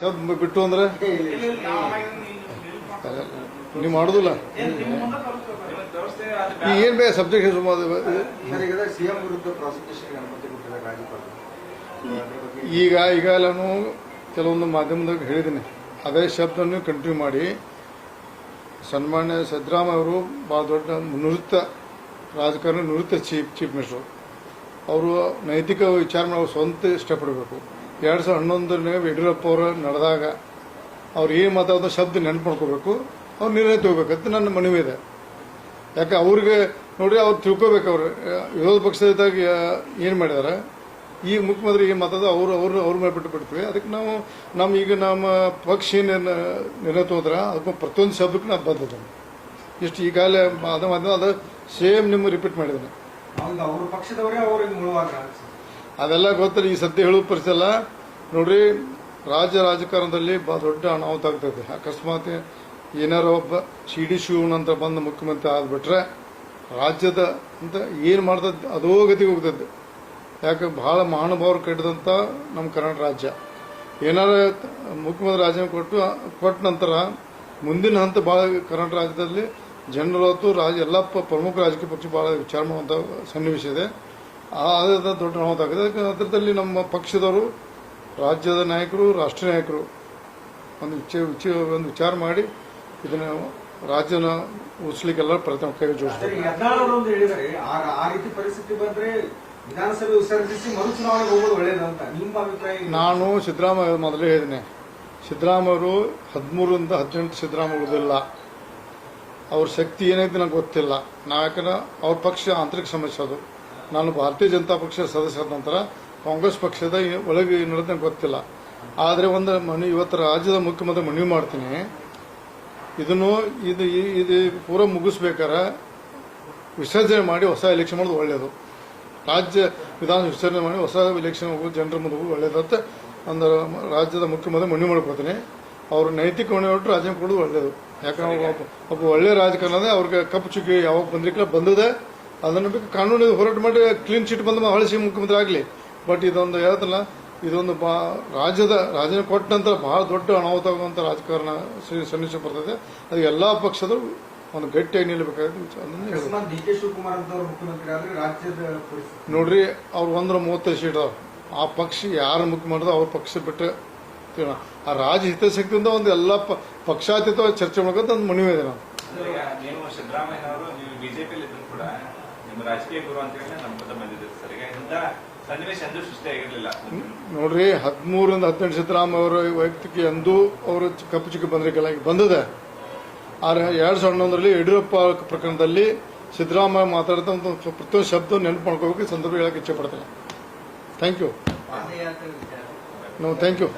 ಶಬ್ದ ಬಿಟ್ಟು ಅಂದ್ರೆ? ನೀವು ಮಾಡುದಿಲ್ಲ? ಈಗ ಏನ್ ಬೇಕು ಸಬ್ಜೆಕ್ಟ್ ಹೆಸರು ಸಿಎಂ ವಿರುದ್ಧ ಪ್ರಾಸಿಕ್ಯೂಷನ್ ಈಗ ಈಗ ನಾನು ಕೆಲವೊಂದು ಮಾಧ್ಯಮದಾಗ ಹೇಳಿದ್ದೀನಿ. ಅದೇ ಶಬ್ದವನ್ನು ಕಂಟಿನ್ಯೂ ಮಾಡಿ. ಸನ್ಮಾನ್ಯ ಸದ್ರಾಮ ಅವರು ಭಾಳ ದೊಡ್ಡ ನಿವೃತ್ತ ರಾಜಕಾರಣಿ ನಿವೃತ್ತ ಚೀಫ್ ಚೀಫ್ ಮಿನಿಸ್ಟರ್. ಅವರು ನೈತಿಕ ವಿಚಾರ ಮಾಡಿ ಸ್ವಂತ ಸ್ಟೆಪ್ ಇಡಬೇಕು ಎರಡು ಸಾವಿರದ ಹನ್ನೊಂದನೇ ಯಡಿಯೂರಪ್ಪ ಅವರು ನಡೆದಾಗ ಅವ್ರು ಏನು ಮಾತಾಡೋ ಶಬ್ದ ನೆನಪು ಮಾಡ್ಕೋಬೇಕು ಅವ್ರು ನಿರ್ಣಯ ತಗೋಬೇಕಂತ ನನ್ನ ಮನವಿ ಇದೆ. ಯಾಕೆ ಅವ್ರಿಗೆ ನೋಡಿ ಅವ್ರು ತಿಳ್ಕೋಬೇಕು ಅವ್ರು. ವಿರೋಧ ಪಕ್ಷದಾಗ ಏನು ಮಾಡಿದಾರೆ? ಈಗ ಮುಖ್ಯಮಂತ್ರಿ ಏನು ಮಾತಾಡೋದು ಅವರು ಅವ್ರು ಅವ್ರ ಮೇಲೆ ಬಿಟ್ಟು ಬಿಡ್ತೀವಿ ಅದಕ್ಕೆ ನಾವು ನಮ್ಮ ಈಗ ನಮ್ಮ ಪಕ್ಷ ಏನು ನಿರ್ಣಯ ತಗೋದ್ರೆ ಅದಕ್ಕೆ ಪ್ರತಿಯೊಂದು ಶಬ್ದಕ್ಕೆ ನಾವು ಬಂದಿದ್ದೇನೆ ಇಷ್ಟು ಈಗಾಗಲೇ ಅದ ಅದು ಸೇಮ್ ನಿಮ್ಮ ರಿಪೀಟ್ ಮಾಡಿದ್ದೇನೆ ಪಕ್ಷದವರೇ ಅವ್ರಿಗೆ ಅದೆಲ್ಲ ಗೊತ್ತಿಲ್ಲ ಈ ಸದ್ಯ ಹೇಳೋ ಪರಿಚಯ ನೋಡ್ರಿ, ರಾಜ್ಯ ರಾಜಕಾರಣದಲ್ಲಿ ಬಹಳ ದೊಡ್ಡ ಅನಾಹುತ ಆಗ್ತದೆ ಅಕಸ್ಮಾತ್ ಏನಾರ ಒಬ್ಬ ಸಿ ಡಿ ಶಿವನಂತ ಬಂದ ಮುಖ್ಯಮಂತ್ರಿ ಆದ್ಬಿಟ್ರೆ ರಾಜ್ಯದ ಅಂತ ಏನು ಮಾಡ್ತದೆ, ಅದೋ ಗತಿಗೆ ಹೋಗ್ತದೆ. ಯಾಕೆ, ಬಹಳ ಮಹಾನುಭಾವರು ಕಟ್ಟಿದಂಥ ನಮ್ಮ ಕರ್ನಾಟಕ ರಾಜ್ಯ. ಏನಾರ ಮುಖ್ಯಮಂತ್ರಿ ರಾಜೀನಾಮೆ ಕೊಟ್ಟು, ಕೊಟ್ಟ ನಂತರ ಮುಂದಿನ ಹಂತ ಭಾಳ ಕರ್ನಾಟಕ ರಾಜ್ಯದಲ್ಲಿ ಜನರು ಹೊತ್ತು ರಾಜ, ಎಲ್ಲ ಪ್ರಮುಖ ರಾಜಕೀಯ ಪಕ್ಷ ಭಾಳ ವಿಚಾರ ಮಾಡುವಂಥ ಸನ್ನಿವೇಶ ಇದೆ. ಆ ಅದ ದೊಡ್ಡ ಅನಾಹುತ ಆಗಿದೆ. ಅದಕ್ಕೆ ಅದರದಲ್ಲಿ ನಮ್ಮ ಪಕ್ಷದವರು ರಾಜ್ಯದ ನಾಯಕರು ರಾಷ್ಟ್ರ ನಾಯಕರು ಒಂದು ವಿಚ ವಿಚ ಒಂದು ವಿಚಾರ ಮಾಡಿ ಇದನ್ನ ರಾಜ್ಯನ ಉಳಿಸ್ಲಿಕ್ಕೆಲ್ಲ ಪ್ರಯತ್ನ ಕೈ ಜೋಡಿಸ್ತಾರೆ ಆ- ರೀತಿ ಪರಿಸ್ಥಿತಿ ಬಂದ್ರೆ ವಿಧಾನಸಭೆ ವಿಸರ್ಜಿಸಿ ಮರು ಚುನಾವಣೆಗೆ ಹೋಗೋದು ಅಂತ ನಿಮ್ಮ ಅಭಿಪ್ರಾಯ? ನಾನು ಸಿದ್ದರಾಮಯ್ಯ ಮೊದಲೇ ಹೇಳಿದ್ದೀನಿ ಸಿದ್ದರಾಮಯ್ಯ ಅವರು ಹದಿಮೂರರಿಂದ ಹದಿನೆಂಟು ಸಿದ್ದರಾಮಯ್ಯ ಉಳಿದಿಲ್ಲ. ಅವ್ರ ಶಕ್ತಿ ಏನೈತೆ ನನಗೆ ಗೊತ್ತಿಲ್ಲ. ನಾ ಯಾಕಂದ್ರೆ ಅವ್ರ ಪಕ್ಷ ಆಂತರಿಕ ಸಮಸ್ಯೆ ಅದು. ನಾನು ಭಾರತೀಯ ಜನತಾ ಪಕ್ಷದ ಸದಸ್ಯರ ನಂತರ ಕಾಂಗ್ರೆಸ್ ಪಕ್ಷದ ಒಳಗೆ ನನಗೆ ಗೊತ್ತಿಲ್ಲ. ಆದರೆ ಒಂದು ಮನವಿ ಇವತ್ತು ರಾಜ್ಯದ ಮುಖ್ಯಮಂತ್ರಿ ಮನವಿ ಮಾಡ್ತೀನಿ. ಇದನ್ನು, ಇದು ಇದು ಪೂರ ಮುಗಿಸ್ಬೇಕಾರೆ ವಿಸರ್ಜನೆ ಮಾಡಿ ಹೊಸ ಎಲೆಕ್ಷನ್ ಮಾಡೋದು ಒಳ್ಳೆಯದು ರಾಜ್ಯ ವಿಧಾನ ವಿಸರ್ಜನೆ ಮಾಡಿ ಹೊಸ ಎಲೆಕ್ಷನ್ ಹೋಗೋದು ಜನರ ಮುಂದೆ ಹೋಗೋದು ಒಳ್ಳೇದಂತ ಒಂದು ರಾಜ್ಯದ ಮುಖ್ಯಮಂತ್ರಿ ಮನವಿ ಮಾಡ್ಕೊತೀನಿ. ಅವರು ನೈತಿಕ ಹೊಣೆ ಹೊಟ್ಟು ರಾಜ್ಯ ಕೊಡೋದು ಒಳ್ಳೆಯದು ಯಾಕಂದ್ರೆ ಒಬ್ಬ ಒಳ್ಳೆ ರಾಜಕಾರಣದ ಅವ್ರಿಗೆ ಕಪ್ಪು ಚುಕ್ಕಿ ಯಾವಾಗ ಬಂದಿರ್ಲಿಲ್ಲ ಬಂದದೆ ಅದನ್ನು ಬೇಕು. ಕಾನೂನು ಹೋರಾಟ ಮಾಡಿ ಕ್ಲೀನ್ ಚೀಟ್ ಬಂದ ಹಳಸಿ ಮುಖ್ಯಮಂತ್ರಿ ಆಗಲಿ. ಬಟ್ ಇದೊಂದು ಹೇಳ್ತಲ್ಲ ಇದೊಂದು ಬಾ ರಾಜ್ಯದ ರಾಜನ ಕೊಟ್ಟ ನಂತರ ಬಹಳ ದೊಡ್ಡ ಅನಾಹುತ ಆಗುವಂಥ ರಾಜಕಾರಣ ಸನ್ನಿವೇಶ ಬರ್ತದೆ. ಅದು ಎಲ್ಲಾ ಪಕ್ಷದವರು ಒಂದು ಗಟ್ಟಿಯಾಗಿ ನಿಲ್ಲಬೇಕಾದ ವಿಚಾರ ನೋಡ್ರಿ ಅವ್ರು ಒಂದ್ರ ಮೂವತ್ತೈದು ಸೀಟ್ ಅದಾವ. ಆ ಪಕ್ಷ ಯಾರು ಮುಖ್ಯ ಮಾಡಿದ್ರು ಅವ್ರ ಪಕ್ಷ ಬಿಟ್ಟು. ಆ ರಾಜ್ಯ ಹಿತಾಸಕ್ತಿಯಿಂದ ಒಂದು ಎಲ್ಲ ಪ- ಪಕ್ಷಾತೀತವಾಗಿ ಚರ್ಚೆ ಮಾಡ್ಕೊಂತ ಒಂದು ಮನವಿ ಇದೆ ನಾವು ನಿಮ್ಮ ರಾಜಕೀಯ ಗುರು ಅಂತ ಹೇಳಿ ನಮ್ಮ ಪದ ಬಂದಿದೆ ಸರ್. ಈಗ ಇಂಥ ಸನ್ನಿವೇಶ ಎಂದೂ ಸೃಷ್ಟಿಯಾಗಿರ್ಲಿಲ್ಲ ನೋಡ್ರಿ ಹದಿಮೂರಿಂದ ಹದಿನೆಂಟು ಸಿದ್ದರಾಮಯ್ಯ ಅವರ ವೈಯಕ್ತಿಕ ಎಂದೂ ಅವರು ಕಪ್ಪು ಚಿಕ್ಕ ಬಂದ್ರಿಗೆಲ್ಲ ಈಗ ಬಂದಿದೆ. ಆದರೆ ಎರಡ್ ಸಾವಿರದ ಹನ್ನೊಂದರಲ್ಲಿ ಯಡಿಯೂರಪ್ಪ ಪ್ರಕರಣದಲ್ಲಿ ಸಿದ್ದರಾಮಯ್ಯ ಮಾತಾಡಿದ ಒಂದು ಪ್ರತಿಯೊಂದು ಶಬ್ದ ನೆನಪು ಮಾಡ್ಕೋಬೇಕು ಸಂದರ್ಭ ಹೇಳಕ್ಕೆ ಇಚ್ಛೆ ಪಡ್ತೇನೆ. Thank you no thank you.